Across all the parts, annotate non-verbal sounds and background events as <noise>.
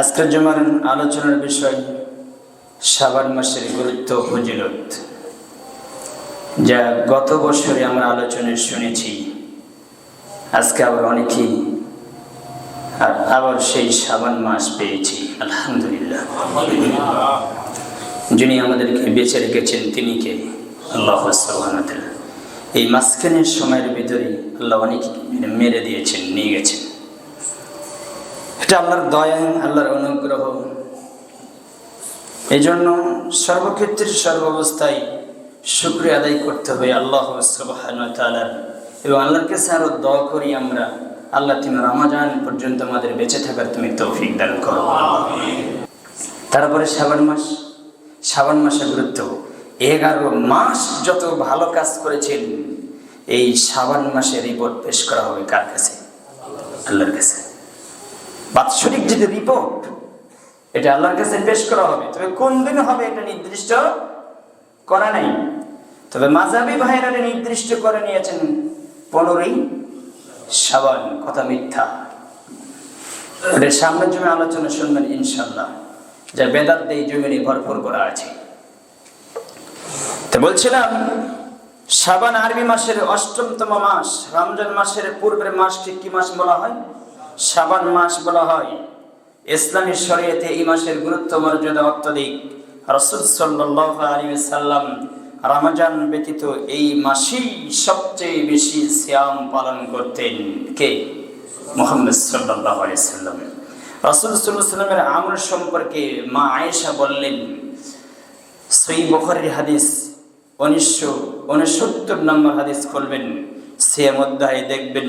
আজকের জমার আলোচনার বিষয় সাবান মাসের গুরুত্ব ফজিলত, যা গত বছরে আমরা আলোচনায় শুনেছি। আজকে আবার অনেকেই আবার সেই সাবান মাস পেয়েছি, আলহামদুলিল্লাহ। যিনি আমাদেরকে বেঁচে রেখেছেন, তিনি কে? আল্লাহ এই মাঝখানের সময়ের ভিতরে আল্লাহ অনেক মেরে দিয়েছেন, নিয়ে গেছেন। এটা আল্লাহর দয়া, আল্লাহর অনুগ্রহ। এই জন্য সর্বক্ষেত্রে সর্বাবস্থায় শুক্রিয়া আদায় করতে হবে আল্লাহ সুবাহার এবং আল্লাহর কাছে আরও দোয়া করি আমরা, আল্লাহ তুমি রামাজান পর্যন্ত আমাদের বেঁচে থাকার তুমি তৌফিক দান করো। তারপরে শ্রাবণ মাস। শ্রাবণ মাসের গুরুত্ব, এগারো মাস যত ভালো কাজ করেছেন, এই শ্রাবণ মাসের রিপোর্ট পেশ করা হবে কার কাছে? আল্লাহর কাছে। বাৎসরিক যেটা রিপোর্ট, এটা আল্লাহর কাছে পেশ করা হবে। তবে কোন দিন হবে এটা নির্দিষ্ট করা নাই। তবে মাজাবি ভাইরা নির্দিষ্ট করে নিয়েছেন পনেরোই সাবান কথা মিথ্যা। সামনের জমি আলোচনা শুনবেন ইনশাল্লাহ যা বেদাত এই জমিনে ভরপুর করা আছে। তো বলছিলাম সাবান আরবি মাসের অষ্টমতম মাস, রমজান মাসের পূর্বের মাসকে কি মাস বলা হয়? সাবান মাস বলা হয়। ইসলামী শরীয়তে এই মাসের গুরুত্ব, মর্যাদা অত্যধিক। রসুল সাল্লাহ আলী সাল্লাম রমজান ব্যতীত এই মাসেই সবচেয়ে বেশি শ্যাম পালন করতেন কে? মোহাম্মদ সাল্লাহ আলি সাল্লাম রসুল সাল্লামের আমর সম্পর্কে মা আয়েশা বললেন সই বখরের হাদিস উনিশশো উনসত্তর নম্বর হাদিস খুলবেন। সে অধ্যায়ে দেখবেন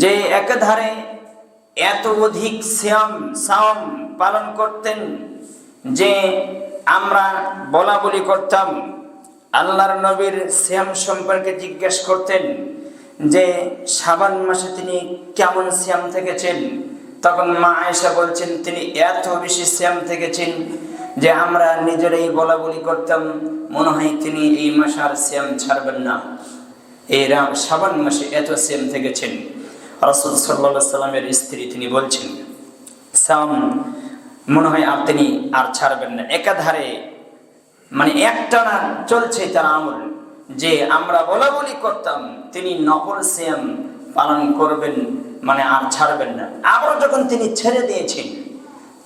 যে একধারে এত অধিক শ্যাম সাম পালন করতেন যে আমরা বলা বলি করতাম। আল্লাহর নবীর শ্যাম সম্পর্কে জিজ্ঞেস করতেন যে সাবান মাসে তিনি কেমন শ্যাম থেকেছেন? তখন মা আয়েশা বলছেন, তিনি এত বেশি শ্যাম থেকেছেন যে আমরা নিজেরাই বলা বলি করতাম, মনে হয় তিনি এই মাসে আর শ্যাম ছাড়বেন না। এই সাবান মাসে এত শ্যাম থেকেছেন। রসুল সাল্লা সাল্লামের স্ত্রী তিনি বলছেন, সাম, মনে হয় আর তিনি আর ছাড়বেন না। একাধারে মানে একটানা চলছে তার আমল। যে আমরা বলা বলি করতাম, তিনি নকল শ্যাম পালন করবেন মানে আর ছাড়বেন না। আবার যখন তিনি ছেড়ে দিয়েছেন,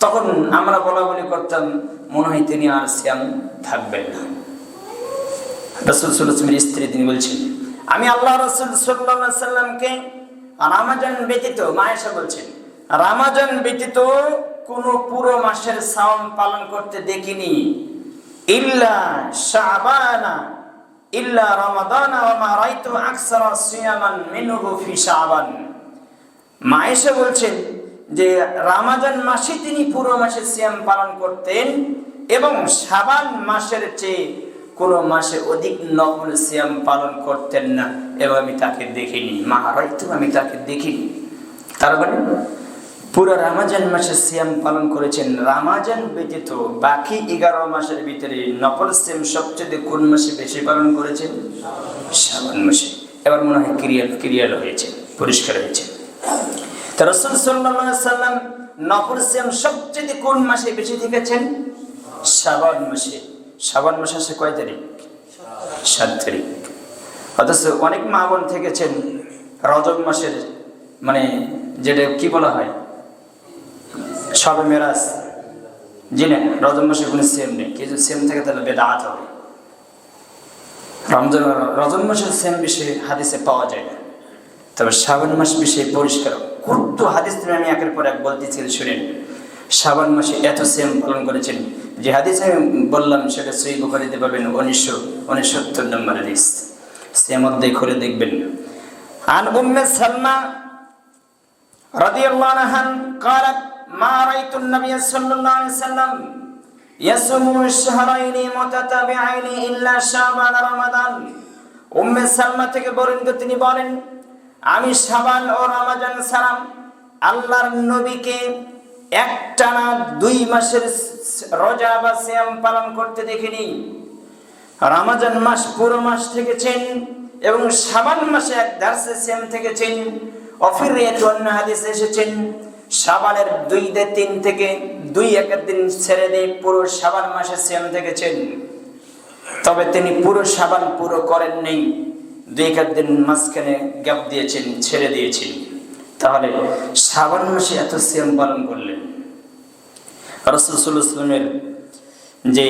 তখন আমরা বলা বলি করতাম, মনে হয় তিনি আর শ্যাম থাকবেন না। রসুল সাল্লামের স্ত্রী তিনি বলছেন, আমি আল্লাহ রসুল সাল্লাহ সাল্লামকে রামাজান ব্যতীত মায়েশা বলছেন, রামাজান ব্যতীত কোন পুরো মাসের সাওম পালন করতে দেখিনি। ইল্লা শাবানা, ইল্লা রমাদানা ওয়া মা রাইতু আকসারা সিয়ামান মিনহু ফি শাবান। মায়েশা বলছেন যে, রামাজান মাসে তিনি পুরো মাসে সিয়াম পালন করতেন এবং শাবান মাসের চেয়ে কোনো মাসে অধিক নকল সিয়াম পালন করতেন না। এবং আমি তাকে দেখিনি। মা হয়তো আমি তাকে দেখিনি। তার মানে পুরো রামাজান মাসে সিয়াম পালন করেছেন। রামাজান ব্যতীত বাকি এগারো মাসের ভিতরে নকল সিয়াম সবচেয়ে কোন মাসে বেশি পালন করেছেন? শ্রাবণ মাসে। এবার মনে হয় ক্রিয়াল ক্রিয়াল হয়েছে, পরিষ্কার হয়েছে। তা রসুল সাল্লাহ সাল্লাম নকল সিয়াম সবচেয়ে কোন মাসে বেশি থেকেছেন? শ্রাবণ মাসে। শ্রাবণ মাস আসে কয় তারিখ? সাত তারিখ। অথচ অনেক মা বোন থেকেছেন রজব মাসের মানে যেটা কি বলা হয়? সবে মেরাজ। জি না, রজব মাসে কোনো সেম নেই। কিছু সেম থেকে তাহলে বেদাত হবে। রমজান, রজব মাসের সেম বিষয়ে হাদিসে পাওয়া যায় না। তবে শ্রাবণ মাস বিষয়ে পরিষ্কার। কত হাদিস আমি একের পর এক বলতেছি শুনেন। শ্রাবণ মাসে এত সেম পালন করেছেন। যে হাদিস আমি বললাম সেটা সই বুখারিতে পাবেন উনিশশো উনসত্তর নম্বর হাদিস সে মধ্যে খুলে দেখবেন আন উম্মে সালমা رضي الله عنها قالت ما رأيت النبي صلى الله عليه وسلم يصوم الشهرين متتابعين إلا شعبان رمضان উম্মে সালমা থেকে বরেন্দ্র তিনি বলেন আমি সাবান ও রমাজান সালাম আল্লাহর নবীকে একটানা দুই মাসের রোজা বা শ্যাম পালন করতে দেখিনি। রমাজান মাস পুরো মাস থেকেছেন এবং সাবান মাসে এক দার্সে শ্যাম থেকেছেন। অফির অন্য হাদিস এসেছেন, সাবানের দুই দে তিন থেকে দুই এক দিন ছেড়ে দিয়ে পুরো সাবান মাসে শ্যাম থেকেছেন। তবে তিনি পুরো সাবান পুরো করেন নেই দুই এক দিন মাঝখানে গ্যাপ দিয়েছেন, ছেড়ে দিয়েছেন। তাহলে সাবান মাসে এত শ্যাম পালন করলেন। রসুলের যে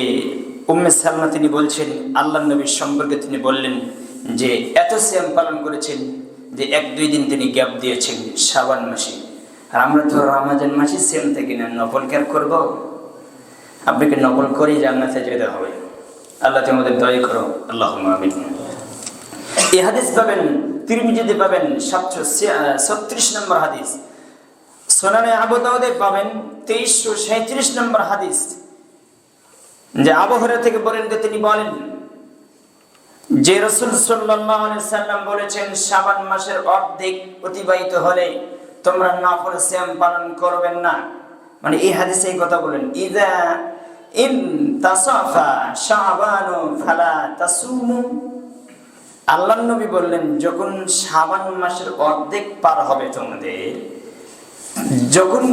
উম্মে সালমা তিনি বলছেন আল্লাহ নবীর সম্পর্কে তিনি বললেন যে, এত শ্যাম পালন করেছেন যে এক দুই দিন তিনি গ্যাপ দিয়েছেন সাবান মাসে। আর আমরা তো রামাজান মাসে শ্যাম থেকে না, নকল কেয়ার করব? আপনাকে নকল করেই জান্নাতে যেতে হবে। আল্লাহ তুমি আমাদের দয়া করো। আল্লাহ আমিন। এই হাদিস পাবেন তিরমিজিতে পাবেন সাতশো ছত্রিশ নম্বর হাদিস। সোনানে আবুদাউদে পাবেন তেইশশো সাঁত্রিশ নম্বর হাদিস। যে আবহাওয়া থেকে বলেন তিনি বলেন, যে রসুল সাল্লাম বলেছেন সাবান মাসের অর্ধেক অতিবাহিত হলে তোমরা নাফল শ্যাম পালন করবেন না। মানে এই হাদিসে এই কথা বলেন, ইদা ইন তাসাফা শাবানু ফালা তাসুমু আল্লাহ নবী বললেন, যখন শাবান মাসের অর্ধেক পার হবে তোমাদের, যখন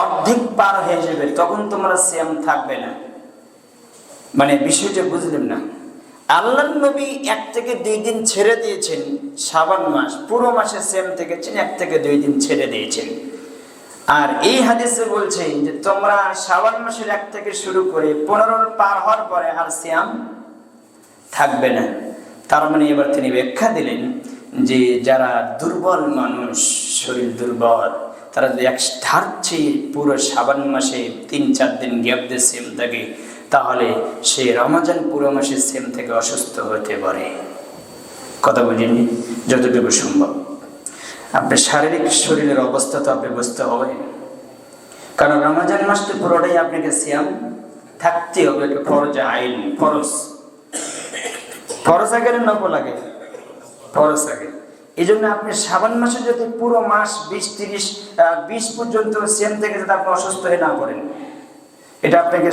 অর্ধেক পার হয়ে যাবে, তখন তোমরা শ্যাম থাকবে না। মানে বিষয়টা বুঝলেন না। আল্লাহ নবী এক থেকে দুই দিন ছেড়ে দিয়েছেন শ্রাবণ মাস, পুরো মাসে সেম থেকে এক থেকে দুই দিন ছেড়ে দিয়েছেন। আর এই হাদিসে বলছে যে, তোমরা শ্রাবণ মাসের এক থেকে শুরু করে পনেরো পার হওয়ার পরে আর শ্যাম থাকবে না। তার মানে এবার তিনি ব্যাখ্যা দিলেন যে যারা দুর্বল মানুষ, শরীর দুর্বল, তারা যদি এক থাকছে পুরো শ্রাবণ মাসে তিন, চার দিন গ্যাপ দিয়ে সেম থাকে, তাহলে সে রমাজান পুরো মাসে সেম থেকে অসুস্থ হতে পারে। কথা বুঝিনি যতটুকু সম্ভব। আপনার শারীরিক শরীরের অবস্থা তো আপনি বুঝতে হবে। কারণ রমাজান মাস তো পুরোটাই আপনাকে শ্যাম থাকতে হবে, একটা ফরজ আইন, ফরজ। ফরজ আগে নকল আগে। ফরজ আগে এই জন্য আপনি শ্রাবণ মাসে যদি পুরো মাস বিশ, তিরিশ বিশ পর্যন্ত সেম থেকে যাতে আপনি অসুস্থ হয়ে না পড়েন, এটা আপনাকে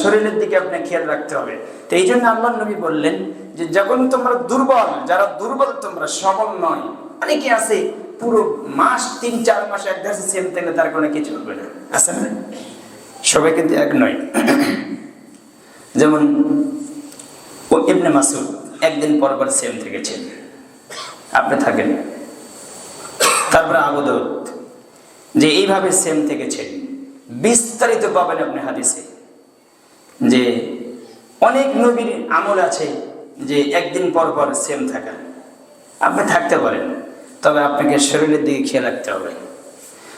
শরীরের দিকে আপনি খেয়াল রাখতে হবে। তো এই জন্য আল্লাহ নবী বললেন যে, যখন তোমরা দুর্বল, যারা দুর্বল তোমরা, সবল নয়, অনেকে আছে, পুরো মাস তিন, চার মাস এক দেশে সেম থেকে তার কোনো কিছু হবে না। আছে না? সবাই কিন্তু এক নয়। <clears throat> যেমন ও এমনি মাসুদ একদিন পর পর সেম থেকেছেন আপনি থাকেন। তারপরে আবুদৌদ যে এইভাবে সেম থেকেছেন বিস্তারিত পাবেন আপনি হাদিসে যে অনেক নবীর আমল আছে যে একদিন পর পর সেম থাকা। আপনি থাকতে পারেন, তবে আপনাকে শরীরের দিকে খেয়াল রাখতে হবে।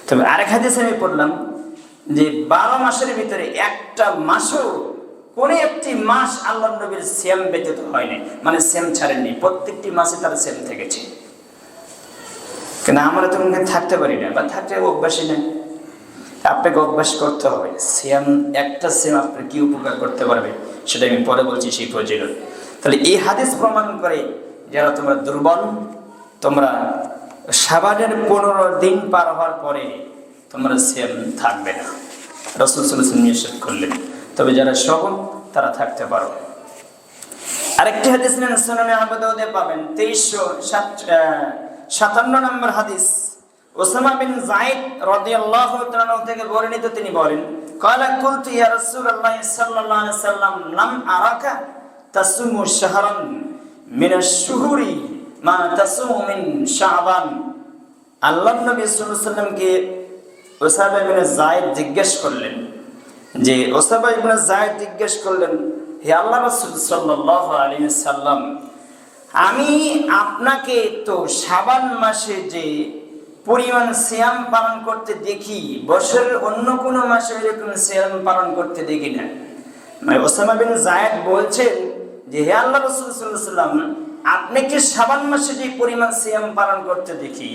তবে আরেক হাদিসে আমি পড়লাম যে বারো মাসের ভিতরে একটা মাসও কোন একটি মাস আল্লাহ নবীর সেম ব্যতীত হয়নি মানে সেম ছাড়েননি, প্রত্যেকটি মাসে তারা সেম থেকেছে। কিন্তু আমরা তো থাকতে পারি না, বা থাকতে অভ্যাসই নেই। আপনাকে অভ্যাস করতে হবে। সেম একটা সেম আপনার কি উপকার করতে পারবে সেটা আমি পরে বলছি সেই ফজিলত। তাহলে এই হাদিস প্রমাণ করে যারা তোমরা দুর্বল, তোমরা সাবানের পনেরো দিন পার হওয়ার পরে তোমরা সেম থাকবে না। রসুল সাল্লাম নিষেধ করলেন। তবে যারা সবল তারা থাকতে পারো। আরেকটি হাদিস নেন সোনামে আবাদে পাবেন, তেইশশো সাত সাতান্ন নম্বর হাদিস। ওসামা বিন রাদিয়াল্লাহু তাআলা থেকে বর্ণিত তিনি বলেন ক্বালা কুলতু ইয়া রাসূলুল্লাহ সাল্লাল্লাহু আলাইহি সাল্লাম, লাম আরাকা তাসুমু শাহরান মিন আশ-শুহুরি মা তাসুমু মিন শাবান। আল্লাহর নবী সাল্লাল্লাহু আলাইহি সাল্লামকে ওসামা বিন জিজ্ঞেস করলেন যে ওসামা ইবনে জাইদ জিজ্ঞেস করলেন, হে আল্লাহ রাসূল সাল্লাল্লাহু আলাইহি সাল্লাম আমি আপনাকে তো শাবান মাসে যে পরিমাণ শ্যাম পালন করতে দেখি, বছরের অন্য কোনো মাসে এরকম শ্যাম পালন করতে দেখি না। মানে ওসামা বিন জায়দ বলছেন যে, হে আল্লাহ রসুল সাল্লাম আপনি কি সাবান মাসে যে পরিমাণ সিয়াম পালন করতে দেখি,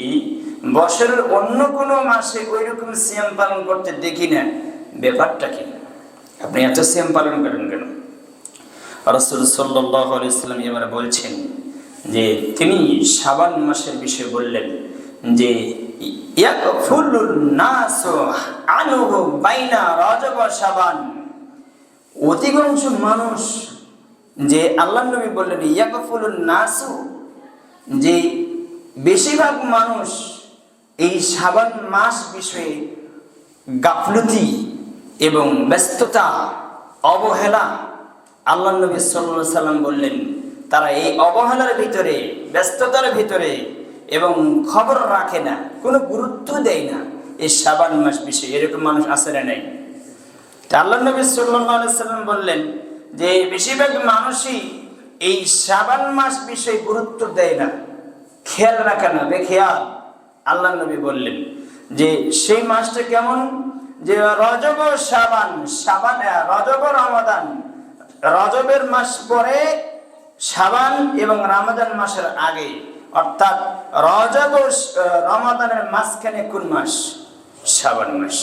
বছরের অন্য কোনো মাসে ওই রকম সিয়াম পালন করতে দেখি না? ব্যাপারটা কি আপনি এত সিয়াম পালন করেন কেন? রসুল সাল্লাম এবার বলছেন যে, তিনি সাবান মাসের বিষয়ে বললেন যে অধিকাংশ মানুষ যে আল্লাহ নবী বললেন, ইয়াকফুলুন নাসু, যে বেশিরভাগ মানুষ এই সাবান মাস বিষয়ে গাফলতি এবং ব্যস্ততা, অবহেলা আল্লাহ নবী সাল্লাল্লাহু সাল্লাম বললেন, তারা এই অবহেলার ভিতরে, ব্যস্ততার ভিতরে এবং খবর রাখে না, কোনো গুরুত্ব দেয় না। এই সাবান মাস বিষয়ে এরকম মানুষ না নেই? তা আল্লাহ নবী সাল্লাম বললেন যে, বেশিরভাগ মানুষই এই সাবান মাস বিষয়ে গুরুত্ব দেয় না, খেয়াল রাখে না, বেখেয়াল। আল্লাহ নবী বললেন যে, সেই মাসটা কেমন? যে রজব ও সাবান সাবান আহ, রজব ও রমাদান রজবের মাস পরে সাবান এবং রমাদান মাসের আগে অর্থাৎ রজব ও স- আহ, রমাদানের মাঝখানে কোন মাস সাবান মাস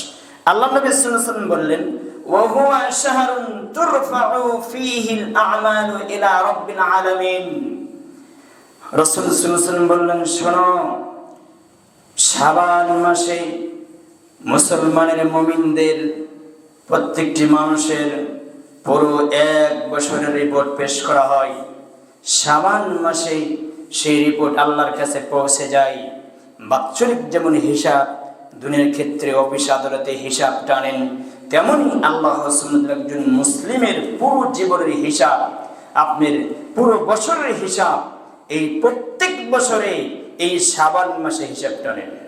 আল্লাহ নবী সাল্লাল্লাহু আলাইহি ওয়াসাল্লাম বললেন وهو شهر ترفع فيه الأعمال إلى رب العالمين রসুল সুলসুল বললেন শোনো সাবান মাসে মুসলমানের মমিনদের প্রত্যেকটি মানুষের পুরো এক বছরের রিপোর্ট পেশ করা হয়। সাবান মাসে সেই রিপোর্ট আল্লাহর কাছে পৌঁছে যায়। বাৎসরিক যেমন হিসাব, দুনিয়ার ক্ষেত্রে অফিস আদালতে হিসাব টানেন তেমনই আল্লাহ একজন মুসলিমের পুরো জীবনের হিসাব, আপনার পুরো বছরের হিসাব, এই প্রত্যেক বছরে এই সাবান মাসে হিসাব টানেন।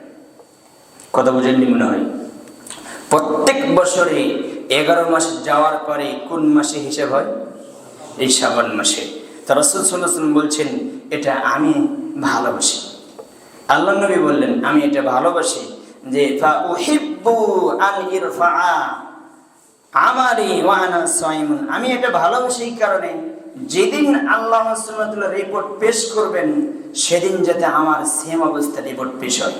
কথা বুঝেননি মনে হয়? প্রত্যেক বছরে এগারো মাস যাওয়ার পরে কোন মাসে হিসাব হয়? এই শ্রাবণ মাসে। তো রসুল সাল্লাম বলছেন, এটা আমি ভালোবাসি। আল্লাহ নবী বললেন, আমি এটা ভালোবাসি যে, ফা উহিব্বু আন ইরফাআ। আমারি ওয়ানা সাইমুন। আমি এটা ভালোবাসি এই কারণে, যেদিন আল্লাহ রিপোর্ট পেশ করবেন, সেদিন যাতে আমার সেম অবস্থা রিপোর্ট পেশ হয়।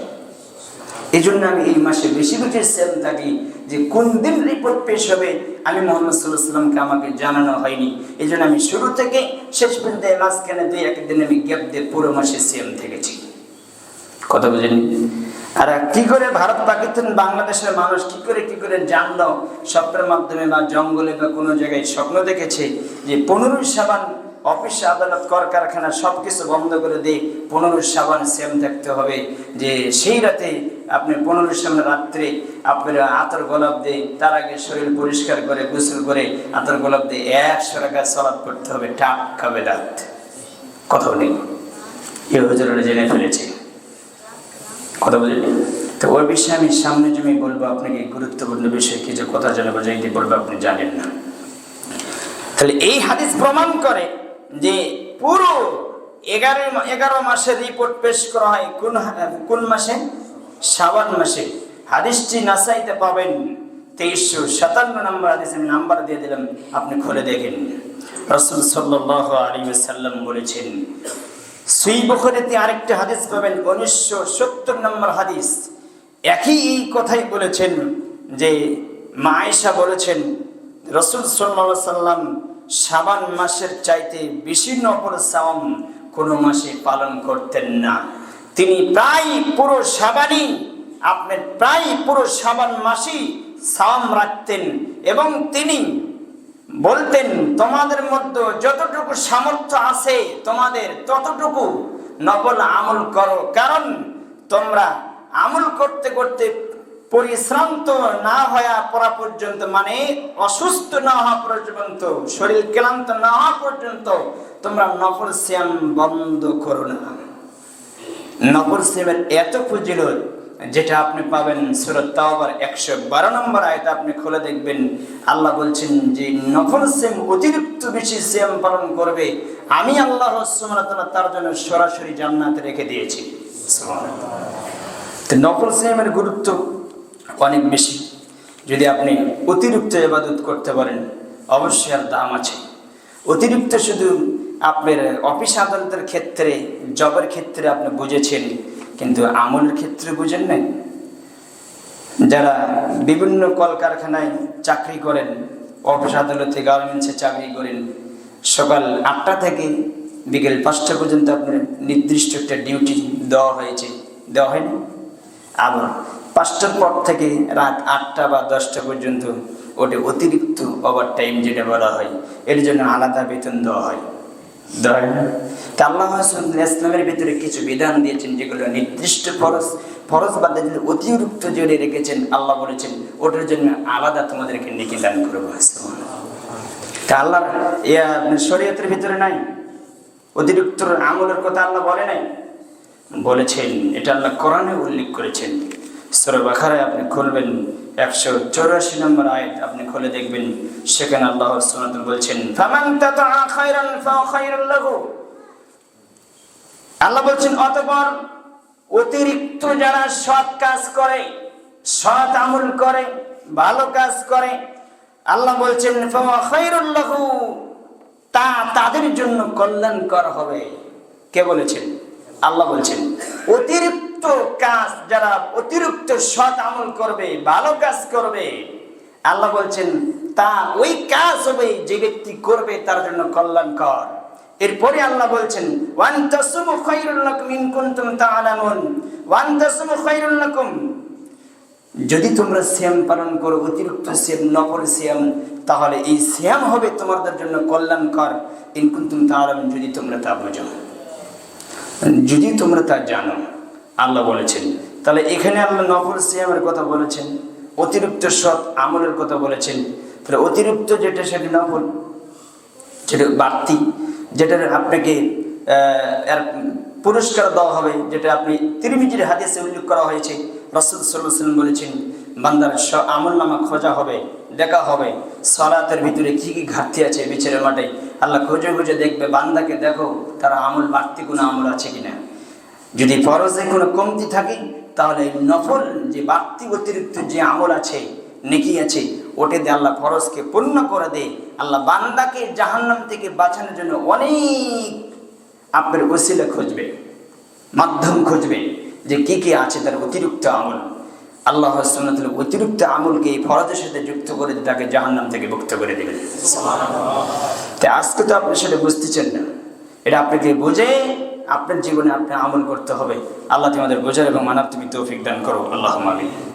এই জন্য আমি এই মাসে বেশি বেশি সেম থাকি যে কোন দিন রিপোর্ট পেশ হবে আমি মোহাম্মদ সাল্লাহ সাল্লামকে আমাকে জানানো হয়নি। এই জন্য আমি শুরু থেকে শেষ পর্যন্ত মাঝখানে দুই একদিন আমি গ্যাপ দিয়ে পুরো মাসে সেম থেকেছি। কথা বুঝেনি আর কি করে ভারত পাকিস্তান বাংলাদেশের মানুষ কি করে কি করে জানলো? স্বপ্নের মাধ্যমে বা জঙ্গলে বা কোনো জায়গায় স্বপ্ন দেখেছে যে পনেরোই সাবান অফিস আদালত কর কারখানা সব কিছু বন্ধ করে দিয়ে পনেরোই সাবান সেম থাকতে হবে যে সেই রাতে আপনি পনেরোই সাবান রাত্রে আপনার আতর গোলাপ দিয়ে তার আগে শরীর পরিষ্কার করে, গোসল করে আতর গোলাপ দিয়ে একশো টাকা সলাপ করতে হবে, টাক খাবে রাত কথা নেই এ জেনে ফেলেছে। কথা বুঝলি তো ওই বিষয়ে আমি সামনে জমি বলব, আপনাকে গুরুত্বপূর্ণ বিষয়ে কিছু কথা জানাব যেটি বলব, আপনি জানেন না। তাহলে এই হাদিস প্রমাণ করে যে পুরো এগারো এগারো মাসের রিপোর্ট পেশ করা হয় কোন কোন মাসে? শ্রাবণ মাসে। হাদিসটি নাসাইতে পাবেন। তেইশশো সাতান্ন নম্বর হাদিস আমি নাম্বার দিয়ে দিলাম, আপনি খুলে দেখেন। রসুল সাল্লাহ আলী সাল্লাম বলেছেন সুই বখরিতে আরেকটি হাদিস পাবেন, উনিশশো সত্তর নম্বর হাদিস। একই এই কথাই বলেছেন যে মা আয়েশা বলেছেন, রসুল সাল্লা সাল্লাম সাবান মাসের চাইতে বেশি নফল সাওম কোনো মাসে পালন করতেন না। তিনি প্রায় পুরো সাবানই আপনার প্রায় পুরো সাবান মাসই সাওম রাখতেন এবং তিনি বলতেন, তোমাদের মধ্যে যতটুকু সামর্থ্য আছে, তোমাদের ততটুকু নকল আমল করো। কারণ তোমরা আমল করতে করতে পরিশ্রান্ত না হওয়া পড়া পর্যন্ত মানে অসুস্থ না হওয়া পর্যন্ত, শরীর ক্লান্ত না হওয়া পর্যন্ত তোমরা নফল শ্যাম বন্ধ করো না। নফল শ্যামের এত ফজিলত যেটা আপনি পাবেন সুরত তাওবার একশো বারো নম্বর আয়তা আপনি খুলে দেখবেন। আল্লাহ বলছেন যে নফল সেম অতিরিক্ত বেশি সেম পালন করবে। আমি আল্লাহ তার জন্য সরাসরি জান্নাতে রেখে দিয়েছি। তো নফল সেমের গুরুত্ব অনেক বেশি। যদি আপনি অতিরিক্ত ইবাদত করতে পারেন, অবশ্যই আর দাম আছে। অতিরিক্ত শুধু আপনার অফিস আদালতের ক্ষেত্রে, জবের ক্ষেত্রে আপনি বুঝেছেন, কিন্তু আমলের ক্ষেত্রে বুঝেন নাই? যারা বিভিন্ন কলকারখানায় চাকরি করেন, অফিস আদালতে গার্মেন্টসে চাকরি করেন, সকাল আটটা থেকে বিকেল পাঁচটা পর্যন্ত আপনার নির্দিষ্ট একটা ডিউটি দেওয়া হয়েছে। দেওয়া হয়নি? আবার পাঁচটার পর থেকে রাত আটটা বা দশটা পর্যন্ত ওটা অতিরিক্ত ওভার টাইম যেটা বলা হয় এর জন্য আলাদা বেতন দেওয়া হয়। দেওয়া হয় তা আল্লাহ ইসলামের ভিতরে কিছু বিধান দিয়েছেন যেগুলো নির্দিষ্ট ফরজ ফরজ বাদে যদি অতিরিক্ত জোরে রেখেছেন আল্লাহ বলেছেন ওটার জন্য আলাদা তোমাদেরকে নেকি দান করব। তা আল্লাহ ইয়া শরীয়তের ভিতরে নাই? অতিরিক্ত আমলের কথা আল্লাহ বলে নাই? বলেছেন এটা আল্লাহ কোরআনে উল্লেখ করেছেন। সূরা আপনি খুলবেন। একশো চৌরাশি নম্বর আয়াত আপনি খুলে দেখবেন, সেখানে আল্লাহ সুবহানাহু বলছেন আল্লাহ বলছেন, অতঃপর অতিরিক্ত যারা সৎ কাজ করে, সৎ আমল করে, ভালো কাজ করে, আল্লাহ বলছেন তা তাদের জন্য কল্যাণকর হবে। কে বলেছেন? আল্লাহ বলছেন, অতিরিক্ত কাজ যারা অতিরিক্ত সৎ আমল করবে, ভালো কাজ করবে, আল্লাহ বলছেন, তা ওই কাজ হবে যে ব্যক্তি করবে তার জন্য কল্যাণকর। এরপরে আল্লাহ বলছেন ওয়ান তাসুমু খায়রুল লাকুম ইন কুনতুম ওয়ান তাসুমু খায়রুল লাকুম। যদি তোমরা শ্যাম পালন করো, অতিরিক্ত শ্যাম নফল শ্যাম, তাহলে এই শ্যাম হবে তোমাদের জন্য কল্যাণকর। ইনকুন্তুম তাআলাম যদি তোমরা তা বোঝো। যদি তোমরা তা জানো। আল্লাহ বলেছেন। তাহলে এখানে আল্লাহ নফল শ্যামের কথা বলেছেন, অতিরিক্ত সৎ আমলের কথা বলেছেন। তাহলে অতিরিক্ত যেটা সেটা নফল, যেটা বাড়তি, যেটা আপনাকে পুরস্কার দেওয়া হবে, যেটা আপনি তিরমিজির হাদিসে উল্লেখ করা হয়েছে। সাল্লাহ সাল্লাম বলেছেন, বান্দার আমল নামা খোঁজা হবে, দেখা হবে। সলাতের ভিতরে কি কি ঘাটতি আছে বিচারের মাঠে? আল্লাহ খোঁজে খুঁজে দেখবে, বান্দাকে দেখো তারা আমল বাড়তি কোনো আমল আছে কিনা। যদি ফরজে কোনো কমতি থাকে তাহলে নফল যে বাড়তি অতিরিক্ত যে আমল আছে নেকি আছে ওটে দিয়ে আল্লাহ ফরজকে পূর্ণ করে দেয় আল্লাহ বান্দাকে জাহান্নাম থেকে বাঁচানোর জন্য অনেক আপনার ওসিলা খুঁজবে মাধ্যম খুঁজবে যে কি কি আছে তার অতিরিক্ত আমল। আল্লাহ সুন্নাতুল অতিরিক্ত আমলকে এই ফরজের সাথে যুক্ত করে তাকে জাহান্নাম থেকে মুক্ত করে দেবেন। তাই আজকে তো আপনি সেটা বুঝতেছেন না। এটা আপনাকে বুঝে আপনার জীবনে আপনার আমল করতে হবে। আল্লাহ তোমাদের বোঝার এবং মানার তুমি তৌফিক দান করো। আল্লাহ মামিন